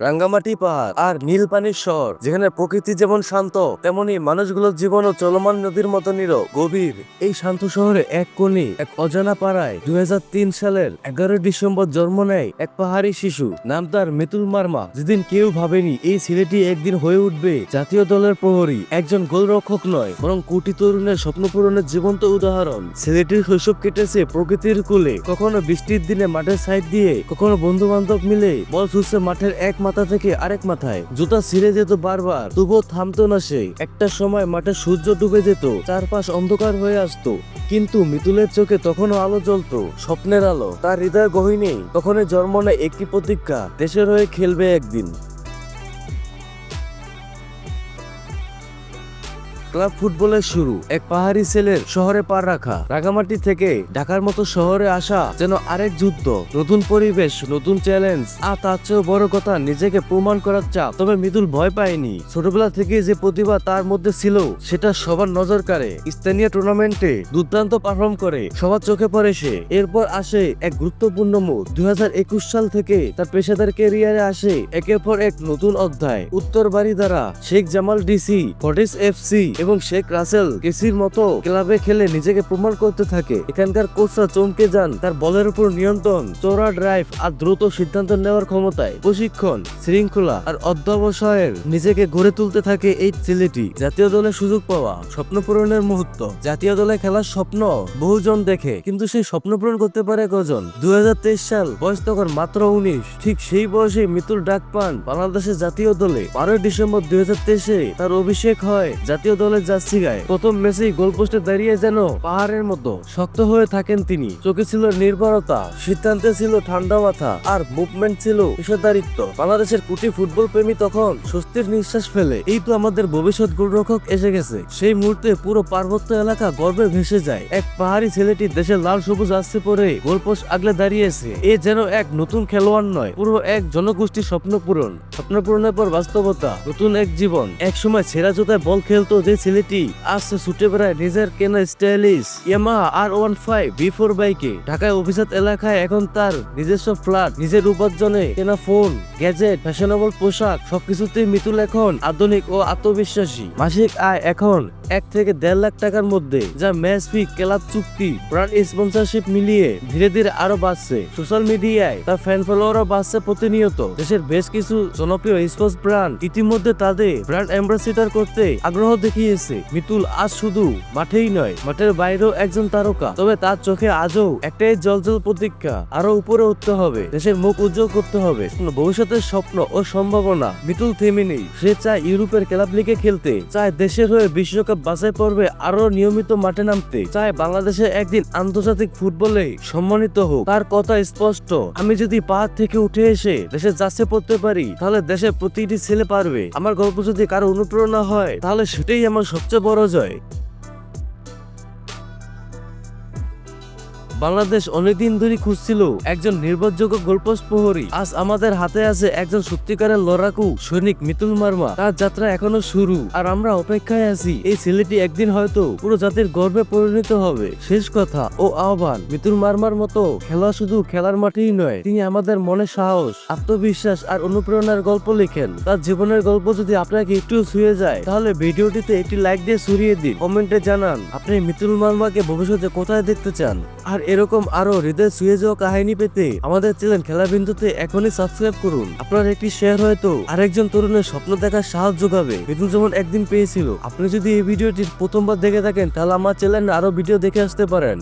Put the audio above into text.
রাঙ্গামাটি পাহাড় আর নীল পানির শহর, যেখানে প্রকৃতি যেমন শান্ত, তেমনি মানুষগুলোর জীবনও চলমান নদীর মতো নীরব, গভীর। এই শান্ত শহরে এক কোণে এক অজানা পাড়ায় দুই সালের এগারোই ডিসেম্বর জন্ম নেয় এক পাহাড়ি শিশু, নাম তার মিতুল মার্মা, যেদিন কেউ ভাবেনি এই ছেলেটি একদিন হয়ে উঠবে জাতীয় দলের প্রহরী, একজন গোলরক্ষক নয়, বরং কোটি তরুণের স্বপ্ন পূরণের জীবন্ত উদাহরণ। ছেলেটির শৈশব কেটেছে প্রকৃতির কোলে, কখনো বৃষ্টির দিনে মাঠের সাইড দিয়ে, কখনো বন্ধু বান্ধব মিলে বল ছুটছে মাঠের এক মাথা থেকে আরেক মাথায়। জুতা ছিঁড়ে যেত বারবার, তবুও থামতো না সে। একটা সময় মাঠে সূর্য ডুবে যেত, চারপাশ অন্ধকার হয়ে আসতো। কিন্তু মিতুলের চোখে তখনও আলো জ্বলত। স্বপ্নের আলো, তার হৃদয় গহিনী। তখনই জন্ম নেয় একটি প্রতীক্ষা দেশের হয়ে খেলবে একদিন। ক্লাব ফুটবলের শুরু। এক পাহাড়ি ছেলের শহরে পার রাখা। রাগামাটি থেকে ঢাকার মতো শহরে আসা যেন আরেক যুদ্ধ। নতুন পরিবেশ, নতুন চ্যালেঞ্জ আর তার চেয়েও বড় কথা নিজেকে প্রমাণ করার চাপ। তবে মৃদুল ভয় পায়নি। ছোটবেলা থেকে যে প্রতিভা তার মধ্যে ছিল, সেটা সবার নজর কাড়ে। স্থানীয় টুর্নামেন্টে দুর্দান্ত পারফর্ম করে। সবার চোখে পড়ে সে। এরপর আসে এক গুরুত্বপূর্ণ মোড় দুই সাল থেকে তার পেশাদার ক্যারিয়ারে আসে একের পর এক নতুন অধ্যায়। উত্তর বাড়ি দ্বারা Sheikh Jamal DC Fortis FC এবং শেখ রাসেল কেসির মতো ক্লাবে খেলে নিজেকে প্রমাণ করতে থাকে। এখানকার কোচরা চমকে যান তার বলের উপর নিয়ন্ত্রণ চোরা ড্রাইভ আর দ্রুত সিদ্ধান্ত নেওয়ার ক্ষমতায়। প্রশিক্ষণ, শৃঙ্খলা আর অধ্যবসায়ের নিজেকে গড়ে তুলতে থাকে এই ছেলেটি। জাতীয় দলে সুযোগ পাওয়া স্বপ্ন পূরণের মুহূর্ত। জাতীয় দলে খেলার স্বপ্ন বহুজন দেখে, কিন্তু সেই স্বপ্ন পূরণ করতে পারে কজন? দুই হাজার তেইশ সাল, বয়স তখন মাত্র উনিশ। ঠিক সেই বয়সে মিতুল ডাক পান বাংলাদেশের জাতীয় দলে বারোই ডিসেম্বর দুই তার অভিষেক হয়। জাতীয় দলের জার্সি গায়ে প্রথম ম্যাচেই গোলপোস্টে দাঁড়িয়ে যেন পাহাড়ের মতো শক্ত হয়ে থাকেন তিনি। চোখে ছিল নির্ভরতা, সিদ্ধান্তে ছিল ঠান্ডা মাথা, আর মুভমেন্ট ছিল পেশাদারিত্ব। বাংলাদেশের কোটি ফুটবল প্রেমী তখন স্বস্তির নিঃশ্বাস ফেলে। এই তো আমাদের ভবিষ্যৎ গোলরক্ষক এসে গেছে। সেই মুহূর্তে পুরো পার্বত্য এলাকা গর্বে ভেসে যায়। এক পাহাড়ি ছেলেটি দেশের লাল সবুজ আসতে পরে গোলপোস্ট আগলে দাঁড়িয়েছে। এ যেন এক নতুন খেলোয়াড় নয়, পুরো এক জনগোষ্ঠীর স্বপ্ন পূরণ। স্বপ্ন পূরণের পর বাস্তবতা, নতুন এক জীবন। এক সময় ছেঁড়া জোতায় বল খেলতো যে ছেলেটি আসছে ছুটে বেড়ায় নিজের কেনা stylish Yamaha R one five V four বাইকে ঢাকায় অভিজাত এলাকায় এখন তার নিজস্ব ফ্ল্যাট নিজের উপার্জনে কেনা ফোন গ্যাজেট ফ্যাশনেবল পোশাক, সবকিছুতেই মিতুল এখন আধুনিক ও আত্মবিশ্বাসী। মাসিক আয় এখন এক থেকে দেড় লাখ টাকার মধ্যে, যা ম্যাচ ফি ক্লাব চুক্তি ব্র্যান্ড স্পন্সরশিপ মিলিয়ে ধীরে ধীরে আরও বাড়ছে। সোশ্যাল মিডিয়ায় তার ফ্যান ফলোয়ারও বাড়ছে প্রতিনিয়ত। দেশের বেশ কিছু জনপ্রিয় স্পোর্টস ব্র্যান্ড ইতিমধ্যে তাদের ব্র্যান্ড অ্যাম্বাসিডার করতে আগ্রহ দেখিয়েছে মিতুল, আজ শুধু মাঠেই নয়, মাঠের বাইরেও একজন তারকা। তবে তার চোখে আজও একটাই জলজল প্রতীক্ষা আরও উপরে উঠতে হবে, দেশের মুখ উজ্জ্বল করতে হবে। ভবিষ্যতের স্বপ্ন ও সম্ভাবনা মিতুল থেমে নেই। সে চায় ইউরোপের ক্লাব লিগে খেলতে, চায় দেশের হয়ে বিশ্বকাপ বাছাই পর্বে আরও নিয়মিত মাঠে নামতে, চায় বাংলাদেশে একদিন আন্তর্জাতিক ফুটবলে সম্মানিত হোক। তার কথা স্পষ্ট, আমি যদি পাহাড় থেকে উঠে এসে দেশে যাচ্ছে পড়তে পারি, তাহলে দেশের প্রতিটি ছেলে পারবে। আমার গল্প যদি কারও অনুপ্রেরণা হয়, তাহলে সেটাই আমার সবচেয়ে বড় জয়। বাংলাদেশ অনেকদিন ধরে খুঁজছিল একজন নির্ভরযোগ্য গোলপোস্ট প্রহরী। আজ আমাদের হাতে আছে একজন সত্যিকারের লড়াকু সৈনিক মিতুল মার্মা। তার যাত্রা এখনও শুরু। আর আমরা অপেক্ষায় আছি, এই ছেলেটি একদিন হয়তো পুরো জাতির গর্বে পরিণত হবে। শেষ কথা ও আহ্বান, মিতুল মার্মার মতো খেলা শুধু খেলার মাঠেই নয়, তিনি আমাদের মনে সাহস, আত্মবিশ্বাস আর অনুপ্রেরণার গল্প লিখেন। তার জীবনের গল্প যদি আপনাকে একটু ছুঁয়ে যায়, তাহলে ভিডিওটিতে একটি লাইক দিয়ে ছড়িয়ে দিন। কমেন্টে জানান, আপনি মিতুল মার্মাকে ভবিষ্যতে কোথায় দেখতে চান? আর এরকম আরও হৃদয় ছুঁয়ে যাওয়া কাহিনী পেতে আমাদের চ্যানেল খেলা বিন্দুতে এখনই সাবস্ক্রাইব করুন। আপনার একটি শেয়ার হয়তো আরেকজন তরুণের স্বপ্ন দেখার সাহায্য যোগাবে মিতুল যেমন একদিন পেয়েছিল। আপনি যদি এই ভিডিওটি প্রথমবার দেখে থাকেন, তাহলে আমার চ্যানেল আরও ভিডিও দেখে আসতে পারেন।